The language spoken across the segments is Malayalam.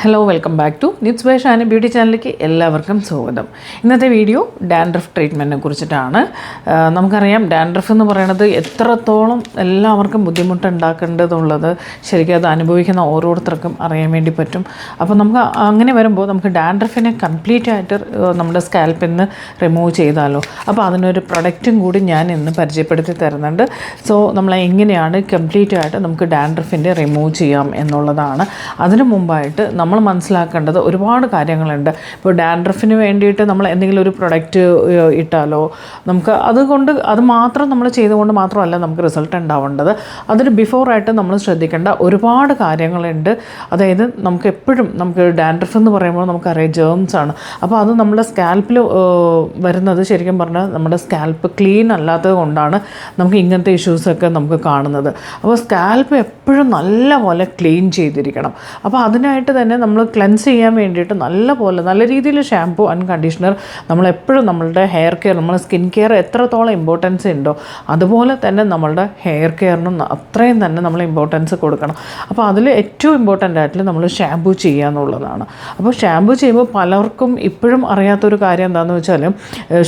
Hello welcome back to nits by Shani beauty ചാനലിലേക്ക് എല്ലാവർക്കും സ്വാഗതം. ഇന്നത്തെ വീഡിയോ ഡാൻഡ്രഫ് ട്രീറ്റ്മെന്റിനെ കുറിച്ചിട്ടാണ്. നമുക്കറിയാം ഡാൻഡ്രഫ് എന്ന് പറയുന്നത് എത്രത്തോളം എല്ലാവർക്കും ബുദ്ധിമുട്ടുണ്ടാക്കേണ്ടതുള്ളത് ശരിക്കും അത് അനുഭവിക്കുന്ന ഓരോരുത്തർക്കും അറിയാൻ വേണ്ടി പറ്റും. അപ്പോൾ നമുക്ക് അങ്ങനെ വരുമ്പോൾ നമുക്ക് ഡാൻഡ്രഫിനെ കംപ്ലീറ്റ് ആയിട്ട് നമ്മുടെ സ്കാൽപ്പിൽ നിന്ന് റിമൂവ് ചെയ്താലോ? അപ്പോൾ അതിനൊരു പ്രൊഡക്റ്റും കൂടി ഞാൻ ഇന്ന് പരിചയപ്പെടുത്തി തരുന്നുണ്ട്. സോ നമ്മൾ എങ്ങനെയാണ് കംപ്ലീറ്റ് ആയിട്ട് നമുക്ക് ഡാൻഡ്രഫിന്റെ റിമൂവ് ചെയ്യാം എന്നുള്ളതാണ്. അതിനു മുമ്പായിട്ട് നമ്മൾ മനസ്സിലാക്കേണ്ടത് ഒരുപാട് കാര്യങ്ങളുണ്ട്. ഇപ്പോൾ ഡാൻഡ്രഫിന് വേണ്ടിയിട്ട് നമ്മൾ എന്തെങ്കിലും ഒരു പ്രൊഡക്റ്റ് ഇട്ടാലോ നമുക്ക് അതുകൊണ്ട് അത് മാത്രം നമ്മൾ ചെയ്തുകൊണ്ട് മാത്രമല്ല നമുക്ക് റിസൾട്ട് ഉണ്ടാവേണ്ടത്. അതൊരു ബിഫോറായിട്ട് നമ്മൾ ശ്രദ്ധിക്കേണ്ട ഒരുപാട് കാര്യങ്ങളുണ്ട്. അതായത് നമുക്ക് എപ്പോഴും നമുക്ക് ഡാൻഡ്രഫ് എന്ന് പറയുമ്പോൾ നമുക്കറിയാം ജേംസ് ആണ്. അപ്പോൾ അത് നമ്മുടെ സ്കാൽപ്പിൽ വരുന്നത് ശരിക്കും പറഞ്ഞാൽ നമ്മുടെ സ്കാൽപ്പ് ക്ലീൻ അല്ലാത്തത് കൊണ്ടാണ് നമുക്ക് ഇങ്ങനത്തെ ഇഷ്യൂസൊക്കെ നമുക്ക് കാണുന്നത്. അപ്പോൾ സ്കാൽപ്പ് എപ്പോഴും നല്ലപോലെ ക്ലീൻ ചെയ്തിരിക്കണം. അപ്പോൾ അതിനായിട്ട് തന്നെ നമ്മൾ ക്ലെൻസ് ചെയ്യാൻ വേണ്ടിയിട്ട് നല്ല പോലെ നല്ല രീതിയിൽ ഷാമ്പു ആൻഡ് കണ്ടീഷണർ നമ്മളെപ്പോഴും നമ്മളുടെ ഹെയർ കെയർ നമ്മുടെ സ്കിൻ കെയർ എത്രത്തോളം ഇമ്പോർട്ടൻസ് ഉണ്ടോ അതുപോലെ തന്നെ നമ്മളുടെ ഹെയർ കെയറിനും അത്രയും തന്നെ നമ്മൾ ഇമ്പോർട്ടൻസ് കൊടുക്കണം. അപ്പോൾ അതിൽ ഏറ്റവും ഇമ്പോർട്ടന്റ് ആയിട്ട് നമ്മൾ ഷാമ്പു ചെയ്യുക എന്നുള്ളതാണ്. അപ്പോൾ ഷാമ്പു ചെയ്യുമ്പോൾ പലർക്കും ഇപ്പോഴും അറിയാത്തൊരു കാര്യം എന്താണെന്ന് വെച്ചാൽ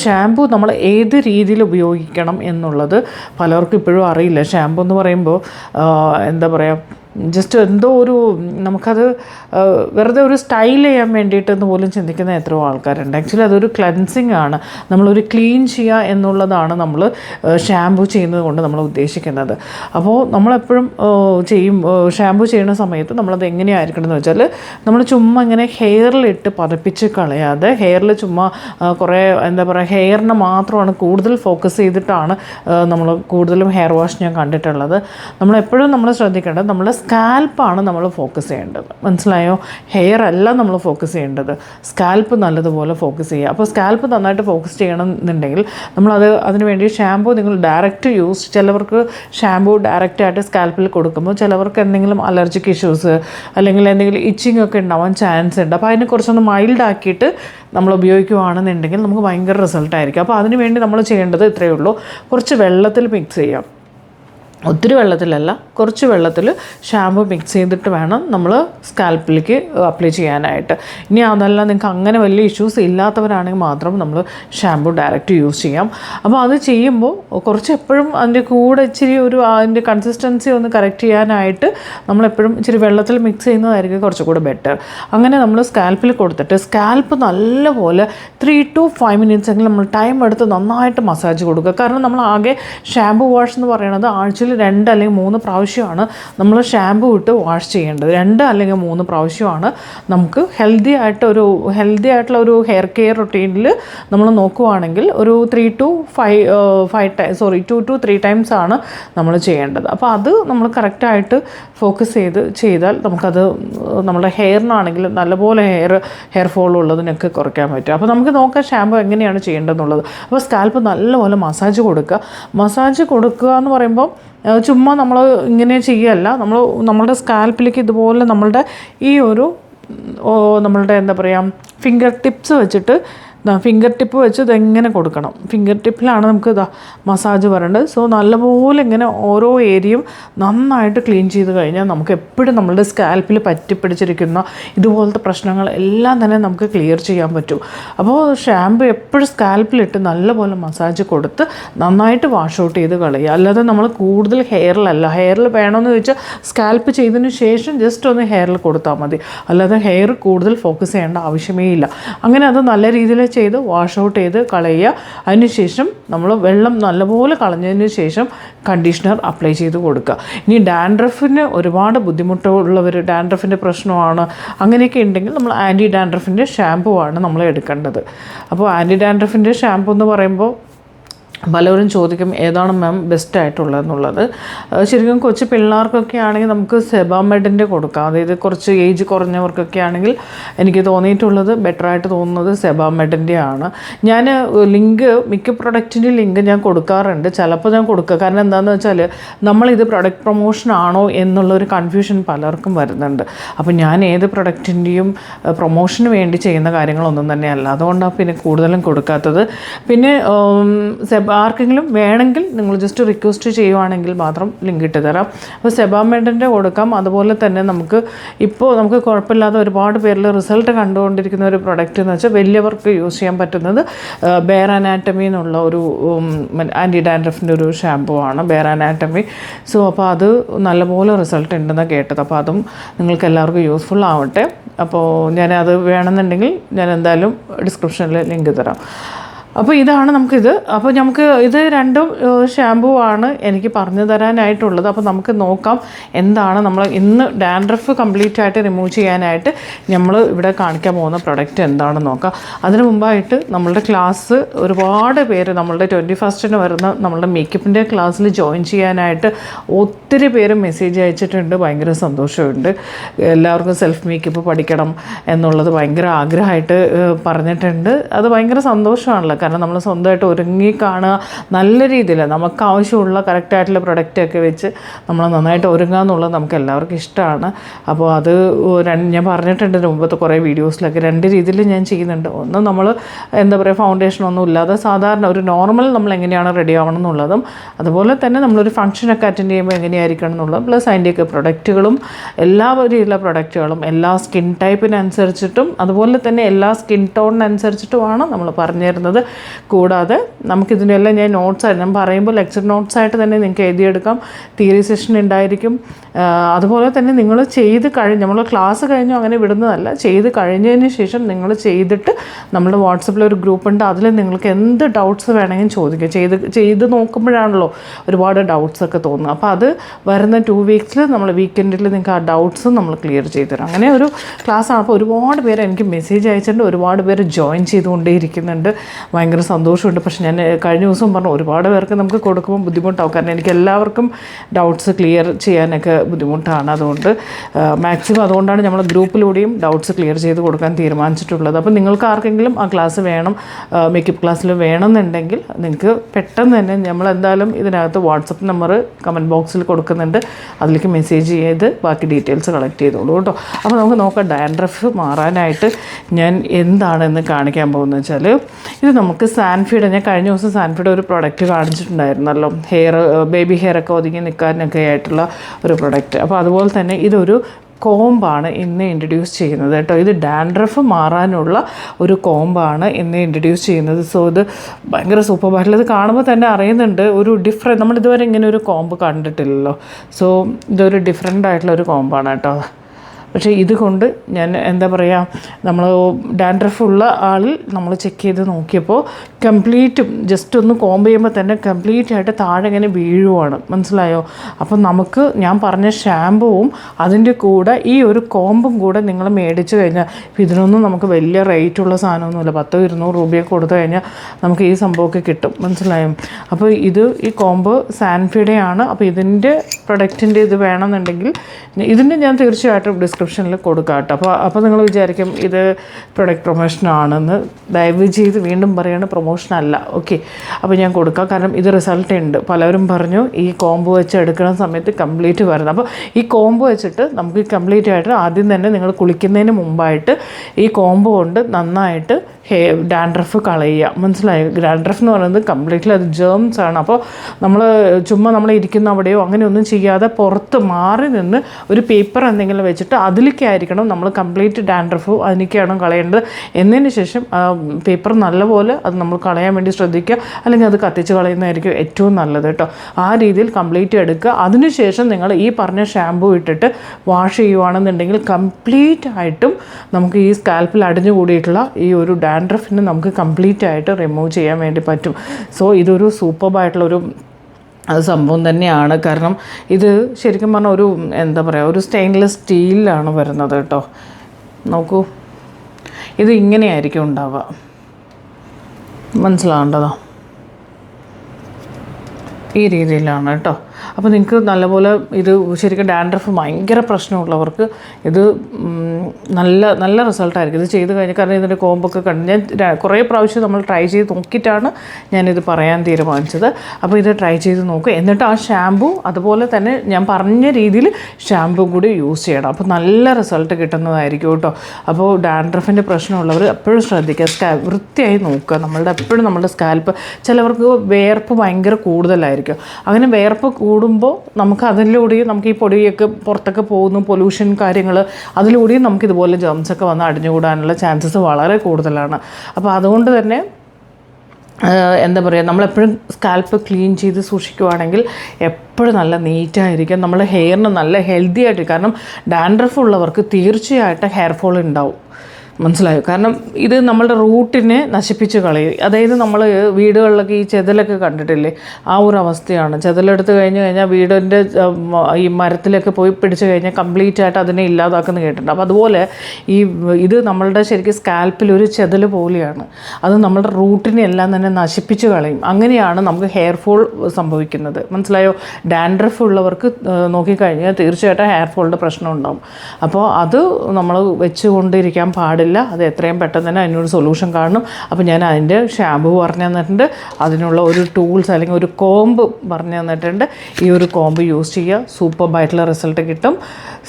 ഷാമ്പു നമ്മൾ ഏത് രീതിയിൽ ഉപയോഗിക്കണം എന്നുള്ളത് പലർക്കും ഇപ്പോഴും അറിയില്ല. ഷാമ്പു എന്ന് പറയുമ്പോൾ എന്താ പറയുക ജസ്റ്റ് എന്തോ ഒരു നമുക്കത് വെറുതെ ഒരു സ്റ്റൈൽ ചെയ്യാൻ വേണ്ടിയിട്ടെന്ന് പോലും ചിന്തിക്കുന്ന എത്രയോ ആൾക്കാരുണ്ട്. ആക്ച്വലി അതൊരു ക്ലൻസിങ് ആണ്. നമ്മളൊരു ക്ലീൻ ചെയ്യുക എന്നുള്ളതാണ് നമ്മൾ ഷാമ്പു ചെയ്യുന്നത് കൊണ്ട് നമ്മൾ ഉദ്ദേശിക്കുന്നത്. അപ്പോൾ നമ്മളെപ്പോഴും ചെയ്യും ഷാമ്പു ചെയ്യുന്ന സമയത്ത് നമ്മളത് എങ്ങനെയായിരിക്കണം എന്ന് വെച്ചാൽ നമ്മൾ ചുമ്മാ ഇങ്ങനെ ഹെയറിലിട്ട് പതപ്പിച്ച് കളയാതെ ഹെയറിൽ ചുമ്മാ കുറേ എന്താ പറയുക ഹെയറിനെ മാത്രമാണ് കൂടുതൽ ഫോക്കസ് ചെയ്തിട്ടാണ് നമ്മൾ കൂടുതലും ഹെയർ വാഷ് ഞാൻ കണ്ടിട്ടുള്ളത്. നമ്മളെപ്പോഴും നമ്മൾ ശ്രദ്ധിക്കേണ്ടത് നമ്മുടെ സ്കാൽപ്പാണ് നമ്മൾ ഫോക്കസ് ചെയ്യേണ്ടത്. മനസ്സിലായോ? ഹെയർ അല്ല നമ്മൾ ഫോക്കസ് ചെയ്യേണ്ടത്. സ്കാൽപ്പ് നല്ലതുപോലെ ഫോക്കസ് ചെയ്യുക. അപ്പോൾ സ്കാൽപ്പ് നന്നായിട്ട് ഫോക്കസ് ചെയ്യണം എന്നുണ്ടെങ്കിൽ നമ്മളത് അതിന് വേണ്ടി ഷാമ്പൂ നിങ്ങൾ ഡയറക്റ്റ് യൂസ് ചിലവർക്ക് ഷാമ്പൂ ഡയറക്റ്റായിട്ട് സ്കാൽപ്പിൽ കൊടുക്കുമ്പോൾ ചിലവർക്ക് എന്തെങ്കിലും അലർജിക് ഇഷ്യൂസ് അല്ലെങ്കിൽ എന്തെങ്കിലും ഇച്ചിങ് ഒക്കെ ഉണ്ടാവാൻ ചാൻസ് ഉണ്ട്. അപ്പോൾ അതിനെ കുറച്ചൊന്ന് മൈൽഡ് ആക്കിയിട്ട് നമ്മൾ ഉപയോഗിക്കുകയാണെന്നുണ്ടെങ്കിൽ നമുക്ക് ഭയങ്കര റിസൾട്ടായിരിക്കും അപ്പോൾ അതിനുവേണ്ടി നമ്മൾ ചെയ്യേണ്ടത് ഇത്രയേ ഉള്ളൂ. കുറച്ച് വെള്ളത്തിൽ മിക്സ് ചെയ്യാം. ഒത്തിരി വെള്ളത്തിലല്ല കുറച്ച് വെള്ളത്തിൽ ഷാമ്പു മിക്സ് ചെയ്തിട്ട് വേണം നമ്മൾ സ്കാൽപ്പിലേക്ക് അപ്ലൈ ചെയ്യാനായിട്ട്. ഇനി അതല്ല നിങ്ങൾക്ക് അങ്ങനെ വലിയ ഇഷ്യൂസ് ഇല്ലാത്തവരാണെങ്കിൽ മാത്രം നമ്മൾ ഷാമ്പു ഡയറക്റ്റ് യൂസ് ചെയ്യാം. അപ്പോൾ അത് ചെയ്യുമ്പോൾ കുറച്ച് എപ്പോഴും അതിന്റെ കൂടെ ഇച്ചിരി ഒരു അതിന്റെ കൺസിസ്റ്റൻസി ഒന്ന് കറക്റ്റ് ചെയ്യാനായിട്ട് നമ്മളെപ്പോഴും ഇച്ചിരി വെള്ളത്തിൽ മിക്സ് ചെയ്യുന്നതായിരിക്കും കുറച്ചുകൂടെ ബെറ്റർ അങ്ങനെ നമ്മൾ സ്കാൽപ്പിൽ കൊടുത്തിട്ട് സ്കാൽപ്പ് നല്ലപോലെ ത്രീ ടു ഫൈവ് മിനിറ്റ്സ് എങ്കിലും നമ്മൾ ടൈം എടുത്ത് നന്നായിട്ട് മസാജ് കൊടുക്കുക. കാരണം നമ്മൾ ആകെ ഷാമ്പു വാഷ് എന്ന് പറയുന്നത് ആഴ്ചയിൽ രണ്ട് അല്ലെങ്കിൽ മൂന്ന് പ്രാവശ്യമാണ് നമ്മൾ ഷാമ്പു ഇട്ട് വാഷ് ചെയ്യേണ്ടത്. രണ്ട് അല്ലെങ്കിൽ മൂന്ന് പ്രാവശ്യമാണ് നമുക്ക് ഹെൽത്തി ആയിട്ട് ഒരു ഹെൽത്തി ആയിട്ടുള്ള ഒരു ഹെയർ കെയർ റൊട്ടീനിൽ നമ്മൾ നോക്കുവാണെങ്കിൽ ഒരു three two five five time sorry two two three times ആണ് നമ്മൾ ചെയ്യേണ്ടത്. അപ്പോൾ അത് നമ്മൾ കറക്റ്റായിട്ട് ഫോക്കസ് ചെയ്ത് ചെയ്താൽ നമുക്കത് നമ്മുടെ ഹെയറിനാണെങ്കിൽ നല്ലപോലെ ഹെയർ ഹെയർ ഫോൾ ഉള്ളതിനൊക്കെ കുറയ്ക്കാൻ പറ്റും. അപ്പോൾ നമുക്ക് നോക്കാം ഷാമ്പു എങ്ങനെയാണ് ചെയ്യേണ്ടതെന്നുള്ളത്. അപ്പോൾ സ്കാൽപ്പ് നല്ലപോലെ മസാജ് കൊടുക്കുക. മസാജ് കൊടുക്കുക എന്ന് പറയുമ്പോൾ ചുമ്മാ നമ്മൾ ഇങ്ങനെ ചെയ്യല്ല. നമ്മൾ നമ്മളുടെ സ്കാൽപ്പിലേക്ക് ഇതുപോലെ നമ്മളുടെ ഈ ഒരു നമ്മളുടെ എന്താ പറയുക ഫിംഗർ ടിപ്സ് വെച്ചിട്ട് ഫിംഗർ ടിപ്പ് വെച്ച് ഇതെങ്ങനെ കൊടുക്കണം? ഫിംഗർ ടിപ്പിലാണ് നമുക്ക് ഇതാ മസാജ് വരേണ്ടത്. സോ നല്ലപോലെ ഇങ്ങനെ ഓരോ ഏരിയയും നന്നായിട്ട് ക്ലീൻ ചെയ്ത് കഴിഞ്ഞാൽ നമുക്ക് എപ്പോഴും നമ്മളുടെ സ്കാൽപ്പിൽ പറ്റിപ്പിടിച്ചിരിക്കുന്ന ഇതുപോലത്തെ പ്രശ്നങ്ങൾ എല്ലാം തന്നെ നമുക്ക് ക്ലിയർ ചെയ്യാൻ പറ്റും. അപ്പോൾ ഷാമ്പു എപ്പോഴും സ്കാൽപ്പിലിട്ട് നല്ലപോലെ മസാജ് കൊടുത്ത് നന്നായിട്ട് വാഷ് ഔട്ട് ചെയ്ത് കളയുക. അല്ലാതെ നമ്മൾ കൂടുതൽ ഹെയറിലല്ല ഹെയറിൽ വേണമെന്ന് ചോദിച്ചാൽ സ്കാൽപ്പ് ചെയ്തതിന് ശേഷം ജസ്റ്റ് ഒന്ന് ഹെയറിൽ കൊടുത്താൽ മതി. അല്ലാതെ ഹെയർ കൂടുതൽ ഫോക്കസ് ചെയ്യേണ്ട ആവശ്യമേ ഇല്ല. അങ്ങനെ അത് നല്ല രീതിയിൽ ചെയ്ത് വാഷ് ഔട്ട് ചെയ്ത് കളയുക. അതിനുശേഷം നമ്മൾ വെള്ളം നല്ലപോലെ കളഞ്ഞതിന് ശേഷം കണ്ടീഷണർ അപ്ലൈ ചെയ്ത് കൊടുക്കുക. ഇനി ഡാൻഡ്രഫിന് ഒരുപാട് ബുദ്ധിമുട്ടുള്ളവർ ഡാൻഡ്രഫിന്റെ പ്രശ്നമാണ് അങ്ങനെയൊക്കെ ഉണ്ടെങ്കിൽ നമ്മൾ ആന്റി ഡാൻഡ്രഫിന്റെ ഷാമ്പു ആണ് നമ്മൾ എടുക്കേണ്ടത്. അപ്പോൾ ആന്റി ഡാൻഡ്രഫിന്റെ ഷാമ്പു എന്ന് പറയുമ്പോൾ പലരും ചോദിക്കും ഏതാണ് മാം ബെസ്റ്റ് ആയിട്ടുള്ളതെന്നുള്ളത്. ശരിക്കും കൊച്ചു പിള്ളേർക്കൊക്കെ ആണെങ്കിൽ നമുക്ക് സെബാമെഡിന്റെ കൊടുക്കാം. അതായത് കുറച്ച് ഏജ് കുറഞ്ഞവർക്കൊക്കെ ആണെങ്കിൽ എനിക്ക് തോന്നിയിട്ടുള്ളത് ബെറ്റർ ആയിട്ട് തോന്നുന്നത് സെബാമെഡിന്റെ ആണ്. ഞാൻ ലിങ്ക് മിക്ക പ്രൊഡക്റ്റിന്റെ ലിങ്ക് ഞാൻ കൊടുക്കാറുണ്ട്. ചിലപ്പോൾ ഞാൻ കൊടുക്കുക കാരണം എന്താണെന്ന് വെച്ചാൽ നമ്മളിത് പ്രൊഡക്റ്റ് പ്രൊമോഷൻ ആണോ എന്നുള്ളൊരു കൺഫ്യൂഷൻ പലർക്കും വരുന്നുണ്ട്. അപ്പോൾ ഞാൻ ഏത് പ്രൊഡക്റ്റിന്റെയും പ്രൊമോഷന് വേണ്ടി ചെയ്യുന്ന കാര്യങ്ങളൊന്നും തന്നെയല്ല. അതുകൊണ്ടാണ് പിന്നെ കൂടുതലും കൊടുക്കാത്തത്. പിന്നെ സെബ ആർക്കെങ്കിലും വേണമെങ്കിൽ നിങ്ങൾ ജസ്റ്റ് റിക്വസ്റ്റ് ചെയ്യുവാണെങ്കിൽ മാത്രം ലിങ്ക് ഇട്ട് തരാം. അപ്പോൾ സെബാമെഡിന്റെ കൊടുക്കാം. അതുപോലെ തന്നെ നമുക്ക് ഇപ്പോൾ നമുക്ക് കുഴപ്പമില്ലാതെ ഒരുപാട് പേരിൽ റിസൾട്ട് കണ്ടുകൊണ്ടിരിക്കുന്ന ഒരു പ്രൊഡക്റ്റ് എന്ന് വെച്ചാൽ വലിയവർക്ക് യൂസ് ചെയ്യാൻ പറ്റുന്നത് ബെയർ അനാറ്റമി എന്നുള്ള ഒരു ആന്റി ഡാൻഡ്രഫിന്റെ ഒരു ഷാമ്പു ആണ് ബെയർ അനാറ്റമി സോ അപ്പോൾ അത് നല്ലപോലെ റിസൾട്ട് ഉണ്ടെന്ന് കേട്ടത്. അപ്പോൾ അതും നിങ്ങൾക്ക് എല്ലാവർക്കും യൂസ്ഫുൾ ആവട്ടെ. അപ്പോൾ ഞാനത് വേണമെന്നുണ്ടെങ്കിൽ ഞാൻ എന്തായാലും ഡിസ്ക്രിപ്ഷനിൽ ലിങ്ക് തരാം. അപ്പോൾ ഇതാണ് നമുക്കിത്. അപ്പോൾ നമുക്ക് ഇത് രണ്ടും ഷാമ്പൂ ആണ് എനിക്ക് പറഞ്ഞു തരാനായിട്ടുള്ളത്. അപ്പോൾ നമുക്ക് നോക്കാം എന്താണ് നമ്മൾ ഇന്ന് ഡാൻഡ്രഫ് കംപ്ലീറ്റ് ആയിട്ട് റിമൂവ് ചെയ്യാനായിട്ട് നമ്മൾ ഇവിടെ കാണിക്കാൻ പോകുന്ന പ്രൊഡക്റ്റ് എന്താണെന്ന് നോക്കാം. അതിന് മുമ്പായിട്ട് നമ്മളുടെ ക്ലാസ് ഒരുപാട് പേര് നമ്മളുടെ ട്വന്റി ഫസ്റ്റിന് വരുന്ന നമ്മളുടെ മേക്കപ്പിന്റെ ക്ലാസ്സിൽ ജോയിൻ ചെയ്യാനായിട്ട് ഒത്തിരി പേര് മെസ്സേജ് അയച്ചിട്ടുണ്ട്. ഭയങ്കര സന്തോഷമുണ്ട്. എല്ലാവർക്കും സെൽഫ് മേക്കപ്പ് പഠിക്കണം എന്നുള്ളത് ഭയങ്കര ആഗ്രഹമായിട്ട് പറഞ്ഞിട്ടുണ്ട്. അത് ഭയങ്കര സന്തോഷമാണല്ലോ. കാരണം നമ്മൾ സ്വന്തമായിട്ട് ഒരുങ്ങി കാണുക നല്ല രീതിയിൽ നമുക്ക് ആവശ്യമുള്ള കറക്റ്റായിട്ടുള്ള പ്രൊഡക്റ്റൊക്കെ വെച്ച് നമ്മൾ നന്നായിട്ട് ഒരുങ്ങുക എന്നുള്ളത് നമുക്ക് എല്ലാവർക്കും ഇഷ്ടമാണ്. അപ്പോൾ അത് ഞാൻ പറഞ്ഞിട്ടുണ്ട് മുമ്പത്തെ കുറേ വീഡിയോസിലൊക്കെ രണ്ട് രീതിയിൽ ഞാൻ ചെയ്യുന്നുണ്ട്. ഒന്ന് നമ്മൾ എന്താ പറയുക ഫൗണ്ടേഷൻ ഒന്നും ഇല്ലാതെ സാധാരണ ഒരു നോർമൽ നമ്മൾ എങ്ങനെയാണ് റെഡി ആവണം എന്നുള്ളതും അതുപോലെ തന്നെ നമ്മളൊരു ഫംഗ്ഷനൊക്കെ അറ്റൻഡ് ചെയ്യുമ്പോൾ എങ്ങനെയായിരിക്കണം എന്നുള്ളത് പ്ലസ് അതിന്റെയൊക്കെ പ്രൊഡക്റ്റുകളും എല്ലാ രീതിയിലുള്ള പ്രൊഡക്റ്റുകളും എല്ലാ സ്കിൻ ടൈപ്പിനനുസരിച്ചിട്ടും അതുപോലെ തന്നെ എല്ലാ സ്കിൻ ടോണിനനുസരിച്ചിട്ടുമാണ് നമ്മൾ പറഞ്ഞു തരുന്നത്. കൂടാതെ നമുക്കിതിനെല്ലാം ഞാൻ നോട്ട്സ് ആയിട്ട് ഞാൻ പറയുമ്പോൾ ലെക്ചർ നോട്ട്സ് ആയിട്ട് തന്നെ നിങ്ങൾക്ക് എഴുതിയെടുക്കാം. തിയറി സെഷൻ ഉണ്ടായിരിക്കും. അതുപോലെ തന്നെ നിങ്ങൾ ചെയ്ത് കഴിഞ്ഞ് നമ്മൾ ക്ലാസ് കഴിഞ്ഞു അങ്ങനെ വിടുന്നതല്ല. ചെയ്ത് കഴിഞ്ഞതിന് ശേഷം നിങ്ങൾ ചെയ്തിട്ട് നമ്മുടെ വാട്സപ്പിൽ ഒരു ഗ്രൂപ്പ് ഉണ്ട്. അതിൽ നിങ്ങൾക്ക് എന്ത് ഡൗട്ട്സ് വേണമെങ്കിലും ചോദിക്കാം. ചെയ്ത് ചെയ്ത് നോക്കുമ്പോഴാണല്ലോ ഒരുപാട് ഡൗട്ട്സ് ഒക്കെ തോന്നുന്നത് അപ്പോൾ അത് വരുന്ന ടു വീക്സിൽ നമ്മൾ വീക്കെൻഡിൽ നിങ്ങൾക്ക് ആ ഡൗട്ട്സ് നമ്മൾ ക്ലിയർ ചെയ്ത് തരാം. അങ്ങനെ ഒരു ക്ലാസ്സാണ് അപ്പോൾ ഒരുപാട് പേര് എനിക്ക് മെസ്സേജ് അയച്ചിട്ടുണ്ട്. ഒരുപാട് പേര് ജോയിൻ ചെയ്തുകൊണ്ടേയിരിക്കുന്നുണ്ട്. ഭയങ്കര സന്തോഷമുണ്ട്. പക്ഷെ ഞാൻ കഴിഞ്ഞ ദിവസം പറഞ്ഞു ഒരുപാട് പേർക്ക് നമുക്ക് കൊടുക്കുമ്പോൾ ബുദ്ധിമുട്ടാവും. കാരണം എനിക്ക് എല്ലാവർക്കും ഡൗട്ട്സ് ക്ലിയർ ചെയ്യാനൊക്കെ ബുദ്ധിമുട്ടാണ് അതുകൊണ്ട് മാക്സിമം അതുകൊണ്ടാണ് നമ്മൾ ഗ്രൂപ്പിലൂടെയും ഡൗട്ട്സ് ക്ലിയർ ചെയ്ത് കൊടുക്കാൻ തീരുമാനിച്ചിട്ടുള്ളത്. അപ്പോൾ നിങ്ങൾക്ക് ആർക്കെങ്കിലും ആ ക്ലാസ് വേണം മേക്കപ്പ് ക്ലാസ്സിൽ വേണമെന്നുണ്ടെങ്കിൽ നിങ്ങൾക്ക് പെട്ടെന്ന് തന്നെ നമ്മൾ എന്തായാലും ഇതിനകത്ത് വാട്സപ്പ് നമ്പർ കമന്റ് ബോക്സിൽ കൊടുക്കുന്നുണ്ട്. അതിലേക്ക് മെസ്സേജ് ചെയ്ത് ബാക്കി ഡീറ്റെയിൽസ് കളക്ട് ചെയ്തോളൂ കേട്ടോ. അപ്പോൾ നമുക്ക് നോക്കാം ഡാൻഡ്രഫ് മാറാനായിട്ട് ഞാൻ എന്താണെന്ന് കാണിക്കാൻ പോകുന്നത് വെച്ചാൽ ഇത് നമുക്ക് സാൻഫീഡ് ഞാൻ കഴിഞ്ഞ ദിവസം സാൻഫീഡ് ഒരു പ്രൊഡക്റ്റ് കാണിച്ചിട്ടുണ്ടായിരുന്നല്ലോ. ഹെയർ ബേബി ഹെയർ ഒക്കെ ഒതുങ്ങി നിൽക്കാനൊക്കെ ആയിട്ടുള്ള ഒരു പ്രൊഡക്റ്റ് അപ്പോൾ അതുപോലെ തന്നെ ഇതൊരു കോമ്പാണ് ഇന്ന് ഇൻട്രൊഡ്യൂസ് ചെയ്യുന്നത് കേട്ടോ. ഇത് ഡാൻഡ്രഫ് മാറാനുള്ള ഒരു കോമ്പാണ് ഇന്ന് ഇൻട്രൊഡ്യൂസ് ചെയ്യുന്നത്. സോ ഇത് ഭയങ്കര സൂപ്പർ ബാറ്റിൽ ഇത് കാണുമ്പോൾ തന്നെ അറിയുന്നുണ്ട് ഒരു ഡിഫറെന്റ് നമ്മൾ ഇതുവരെ ഇങ്ങനെ ഒരു കോമ്പ് കണ്ടിട്ടില്ലല്ലോ. സോ ഇതൊരു ഡിഫറെന്റ് ആയിട്ടുള്ള ഒരു കോമ്പാണ് കേട്ടോ. പക്ഷേ ഇതുകൊണ്ട് ഞാൻ എന്താ പറയുക നമ്മൾ ഡാൻഡ്രഫ് ഉള്ള ആളിൽ നമ്മൾ ചെക്ക് ചെയ്ത് നോക്കിയപ്പോൾ കംപ്ലീറ്റും ജസ്റ്റ് ഒന്ന് കോമ്പ് ചെയ്യുമ്പോൾ തന്നെ കംപ്ലീറ്റ് ആയിട്ട് താഴെ ഇങ്ങനെ വീഴുവാണ്. മനസ്സിലായോ? അപ്പം നമുക്ക് ഞാൻ പറഞ്ഞ ഷാമ്പുവും അതിന്റെ കൂടെ ഈ ഒരു കോമ്പും കൂടെ നിങ്ങൾ മേടിച്ച് കഴിഞ്ഞാൽ ഇതിനൊന്നും നമുക്ക് വലിയ റേറ്റുള്ള സാധനമൊന്നുമില്ല. പത്തോ ഇരുന്നൂറ് രൂപയൊക്കെ കൊടുത്തു കഴിഞ്ഞാൽ നമുക്ക് ഈ സംഭവമൊക്കെ കിട്ടും. മനസ്സിലായോ? അപ്പോൾ ഇത് ഈ കോമ്പ് സാൻഫിയുടെ ആണ് അപ്പോൾ ഇതിന്റെ പ്രൊഡക്റ്റിന്റെ ഇത് വേണമെന്നുണ്ടെങ്കിൽ ഇതിന്റെ ഞാൻ തീർച്ചയായിട്ടും ഡിസ്ക്രിപ്ഷനിൽ കൊടുക്കാം കേട്ടോ. അപ്പോൾ അപ്പോൾ നിങ്ങൾ വിചാരിക്കും ഇത് പ്രൊഡക്റ്റ് പ്രൊമോഷൻ ആണെന്ന്. ദയവ് ചെയ്ത് വീണ്ടും പറയാണ് പ്രൊമോഷൻ അല്ല. ഓക്കെ അപ്പോൾ ഞാൻ കൊടുക്കാം. കാരണം ഇത് റിസൾട്ട് ഉണ്ട്. പലരും പറഞ്ഞു ഈ കോംബോ വെച്ച് എടുക്കുന്ന സമയത്ത് കംപ്ലീറ്റ് വരുന്നത്. അപ്പോൾ ഈ കോംബോ വെച്ചിട്ട് നമുക്ക് കംപ്ലീറ്റ് ആയിട്ട് ആദ്യം തന്നെ നിങ്ങൾ കുളിക്കുന്നതിന് മുമ്പായിട്ട് ഈ കോംബോ കൊണ്ട് നന്നായിട്ട് ഹേ ഡാൻഡ്രഫ് കളയുക. മനസ്സിലായി? ഡാൻഡ്രഫ് എന്ന് പറയുന്നത് കംപ്ലീറ്റ്ലി അത് ജേംസ് ആണ്. അപ്പോൾ നമ്മൾ ചുമ്മാ നമ്മൾ ഇരിക്കുന്ന അവിടെയോ അങ്ങനെയൊന്നും ചെയ്യാതെ പുറത്ത് മാറി നിന്ന് ഒരു പേപ്പർ എന്തെങ്കിലും വെച്ചിട്ട് അതിലേക്കായിരിക്കണം നമ്മൾ കംപ്ലീറ്റ് ഡാൻഡ്രഫ് അതിനൊക്കെയാണ് കളയേണ്ടത്. എന്നതിന് ശേഷം പേപ്പർ നല്ലപോലെ അത് നമ്മൾ കളയാൻ വേണ്ടി ശ്രദ്ധിക്കുക. അല്ലെങ്കിൽ അത് കത്തിച്ച് കളയുന്നതായിരിക്കും ഏറ്റവും നല്ലത് കേട്ടോ. ആ രീതിയിൽ കംപ്ലീറ്റ് എടുക്കുക. അതിനുശേഷം നിങ്ങൾ ഈ പറഞ്ഞ ഷാമ്പു ഇട്ടിട്ട് വാഷ് ചെയ്യുവാണെന്നുണ്ടെങ്കിൽ കംപ്ലീറ്റ് ആയിട്ടും നമുക്ക് ഈ സ്കാൽപ്പിൽ അടിഞ്ഞു കൂടിയിട്ടുള്ള ഈ ഒരു ഡാൻഡ്രഫിന് നമുക്ക് കംപ്ലീറ്റ് ആയിട്ട് റിമൂവ് ചെയ്യാൻ വേണ്ടി പറ്റും. സോ ഇതൊരു സൂപ്പർബായിട്ടുള്ള ഒരു അത് സംഭവം തന്നെയാണ്. കാരണം ഇത് ശരിക്കും പറഞ്ഞാൽ ഒരു എന്താ പറയുക ഒരു സ്റ്റെയിൻലെസ് സ്റ്റീലിലാണ് വരുന്നത് കേട്ടോ. നോക്കൂ. ഇത് ഇങ്ങനെയായിരിക്കും ഉണ്ടാവുക. മനസ്സിലാവേണ്ടതോ ഈ രീതിയിലാണ് കേട്ടോ. അപ്പോൾ നിങ്ങൾക്ക് നല്ലപോലെ ഇത് ശരിക്കും ഡാൻഡ്രഫ് ഭയങ്കര പ്രശ്നമുള്ളവർക്ക് ഇത് നല്ല നല്ല റിസൾട്ടായിരിക്കും ഇത് ചെയ്ത് കഴിഞ്ഞാൽ കാരണം ഇതിന്റെ കോമ്പൊക്കെ കണ്ട് ഞാൻ കുറേ പ്രാവശ്യം നമ്മൾ ട്രൈ ചെയ്ത് നോക്കിയിട്ടാണ് ഞാനിത് പറയാൻ തീരുമാനിച്ചത്. അപ്പോൾ ഇത് ട്രൈ ചെയ്ത് നോക്കുക എന്നിട്ട് ആ ഷാമ്പു അതുപോലെ തന്നെ ഞാൻ പറഞ്ഞ രീതിയിൽ ഷാമ്പു കൂടി യൂസ് ചെയ്യണം. അപ്പോൾ നല്ല റിസൾട്ട് കിട്ടുന്നതായിരിക്കും കേട്ടോ. അപ്പോൾ ഡാൻഡ്രഫിന്റെ പ്രശ്നമുള്ളവർ എപ്പോഴും ശ്രദ്ധിക്കുക. സ്കാ വൃത്തിയായി നോക്കുക. നമ്മളുടെ എപ്പോഴും നമ്മുടെ സ്കാൽപ്പ് ചിലവർക്ക് വേർപ്പ് ഭയങ്കര കൂടുതലായിരിക്കും. അങ്ങനെ വേർപ്പ് കൂടുമ്പോൾ നമുക്ക് അതിലൂടെയും നമുക്ക് ഈ പൊടിയൊക്കെ പുറത്തൊക്കെ പോകുന്നു പൊല്യൂഷൻ കാര്യങ്ങൾ അതിലൂടെയും നമുക്ക് ഇതുപോലെ ജംസൊക്കെ വന്ന് അടിഞ്ഞുകൂടാനുള്ള ചാൻസസ് വളരെ കൂടുതലാണ്. അപ്പോൾ അതുകൊണ്ട് തന്നെ എന്താ പറയുക നമ്മളെപ്പോഴും സ്കാൽപ്പ് ക്ലീൻ ചെയ്ത് സൂക്ഷിക്കുവാണെങ്കിൽ എപ്പോഴും നല്ല നീറ്റായിരിക്കും നമ്മുടെ ഹെയറിന് നല്ല ഹെൽത്തി ആയിട്ട് കാരണം ഡാൻഡ്രഫ് ഉള്ളവർക്ക് തീർച്ചയായിട്ടും ഹെയർ ഫോൾ ഉണ്ടാവും. മനസ്സിലായോ? കാരണം ഇത് നമ്മളുടെ റൂട്ടിനെ നശിപ്പിച്ച് കളയും. അതായത് നമ്മൾ വീടുകളിലൊക്കെ ഈ ചെതലൊക്കെ കണ്ടിട്ടില്ലേ? ആ ഒരു അവസ്ഥയാണ്. ചെതലെടുത്ത് കഴിഞ്ഞ് കഴിഞ്ഞാൽ വീടിന്റെ ഈ മരത്തിലൊക്കെ പോയി പിടിച്ചു കഴിഞ്ഞാൽ കംപ്ലീറ്റ് ആയിട്ട് അതിനെ ഇല്ലാതാക്കുന്ന കേട്ടിട്ടുണ്ട്. അപ്പോൾ അതുപോലെ ഈ ഇത് നമ്മളുടെ ശരിക്കും സ്കാൽപ്പിൽ ഒരു ചെതൽ പോലെയാണ്. അത് നമ്മളുടെ റൂട്ടിനെ എല്ലാം തന്നെ നശിപ്പിച്ച് കളയും. അങ്ങനെയാണ് നമുക്ക് ഹെയർ ഫോൾ സംഭവിക്കുന്നത്. മനസ്സിലായോ? ഡാൻഡ്രഫ് ഉള്ളവർക്ക് നോക്കിക്കഴിഞ്ഞാൽ തീർച്ചയായിട്ടും ഹെയർ ഫോളിന്റെ പ്രശ്നം ഉണ്ടാവും. അപ്പോൾ അത് നമ്മൾ വെച്ചുകൊണ്ടിരിക്കാൻ പാടില്ല. അത് എത്രയും പെട്ടെന്ന് തന്നെ അതിനൊരു സൊല്യൂഷൻ കാണണം അപ്പോൾ ഞാൻ അതിന്റെ ഷാമ്പു പറഞ്ഞു തന്നിട്ടുണ്ട്. അതിനുള്ള ഒരു ടൂൾസ് അല്ലെങ്കിൽ ഒരു കോമ്പ് പറഞ്ഞു തന്നിട്ടുണ്ട്. ഈ ഒരു കോമ്പ് യൂസ് ചെയ്യുക. സൂപ്പർ ബൈറ്റിലെ റിസൾട്ട് കിട്ടും.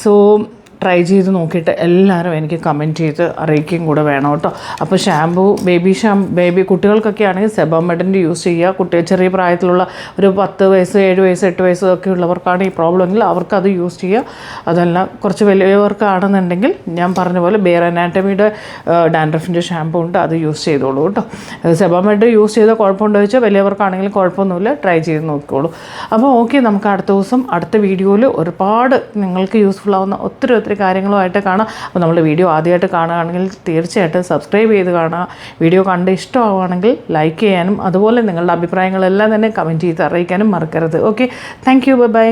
സോ ട്രൈ ചെയ്ത് നോക്കിയിട്ട് എല്ലാവരും എനിക്ക് കമന്റ് ചെയ്ത് അറിയിക്കുകയും കൂടെ വേണം കേട്ടോ. അപ്പോൾ ഷാമ്പു ബേബി ഷാം ബേബി കുട്ടികൾക്കൊക്കെ ആണെങ്കിൽ സെബാമെഡിന്റെ യൂസ് ചെയ്യുക. കുട്ടി ചെറിയ പ്രായത്തിലുള്ള ഒരു പത്ത് വയസ്സ് ഏഴ് വയസ്സ് എട്ട് വയസ്സ് ഒക്കെ ഉള്ളവർക്കാണ് ഈ പ്രോബ്ലം എങ്കിൽ അവർക്ക് അത് യൂസ് ചെയ്യുക. അതല്ല കുറച്ച് വലിയവർക്കാണെന്നുണ്ടെങ്കിൽ ഞാൻ പറഞ്ഞ പോലെ ബെയർ അനാറ്റമിയുടെ ഡാൻഡ്രഫിന്റെ ഷാമ്പു ഉണ്ട്. അത് യൂസ് ചെയ്തോളൂ കേട്ടോ. സെബാമെഡ് യൂസ് ചെയ്താൽ കുഴപ്പമുണ്ടോ വെച്ചാൽ വലിയവർക്കാണെങ്കിലും കുഴപ്പമൊന്നുമില്ല. ട്രൈ ചെയ്ത് നോക്കിക്കോളൂ. അപ്പോൾ ഓക്കെ നമുക്ക് അടുത്ത ദിവസം അടുത്ത വീഡിയോയിൽ ഒരുപാട് നിങ്ങൾക്ക് യൂസ്ഫുൾ ആവുന്ന ഒത്തിരി ഒത്തിരി കാര്യങ്ങളുമായിട്ട് കാണാം. അപ്പോൾ നമ്മുടെ വീഡിയോ ആദ്യമായിട്ട് കാണുകയാണെങ്കിൽ തീർച്ചയായിട്ടും സബ്സ്ക്രൈബ് ചെയ്ത് കാണുക. വീഡിയോ കണ്ട് ഇഷ്ടമാവുകയാണെങ്കിൽ ലൈക്ക് ചെയ്യാനും അതുപോലെ നിങ്ങളുടെ അഭിപ്രായങ്ങളെല്ലാം തന്നെ കമന്റ് ചെയ്ത് അറിയിക്കാനും മറക്കരുത്. Okay thank you by